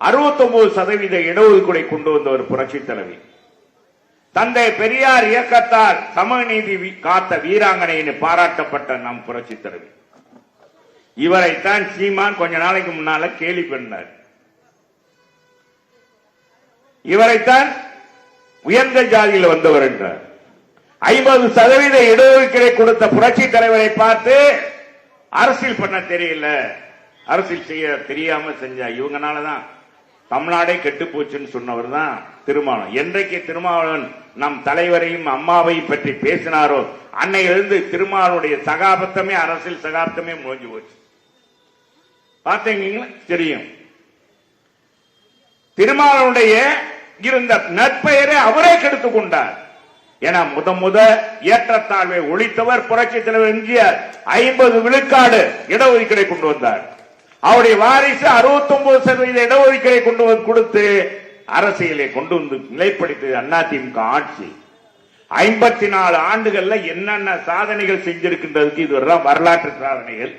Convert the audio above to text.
69 சதவீத இடஒதுக்கீடை கொண்டு வந்த ஒரு புரட்சி தலைவி. தந்தை பெரியார் இயக்கத்தால் சமநீதி வி- காத்த வீராங்கனைன்னு பாராட்டப்பட்ட நம் புரட்சி தலைவி. இவரைத்தான் சீமான் கொஞ்ச நாளைக்கு முன்னால கேலி பண்ணார். இவரைத்தான் உயர்ந்த ஜாதியில் வந்தவர் என்றார். ஐம்பது சதவீத இடஒதுக்கீடை கொடுத்த புரட்சி தலைவரை பார்த்து அரசியல் பண்ண தெரியல. அரசியல் செய்ய தெரியாம செஞ்சா இவங்கனாலதான் தமிழ்நாடே கெட்டு போச்சுன்னு சொன்னவர் தான் திருமாவளவன். என்றைக்கு திருமாவளவன் நம் தலைவரையும் அம்மாவையும் பற்றி பேசினாரோ அன்னையிலிருந்து திருமாவளுடைய சகாபத்தமே அரசியல் சகாப்தமே முடிஞ்சு போச்சு. பார்த்தீங்களா? தெரியும். திருமாவளவனுடைய இருந்த நற்பெயரை அவரே கெடுத்துக் கொண்டார். என முத முத ஏற்றத்தாழ்வை ஒழித்தவர் புரட்சி தலைவர் எம்ஜிஆர். ஐம்பது விழுக்காடு இடஒதுக்கீடை கொண்டு வந்தார். அவருடைய வாரிசு 69% சதவீத இடஒதுக்கீடை கொண்டு வந்து கொடுத்து அரசியலை கொண்டு வந்து நிலைப்படுத்தியது அதிமுக ஆட்சி. ஐம்பத்தி நாலு ஆண்டுகள்ல என்னென்ன சாதனைகள் செஞ்சிருக்கின்றதுக்கு இதுவரை வரலாற்று சாதனைகள்.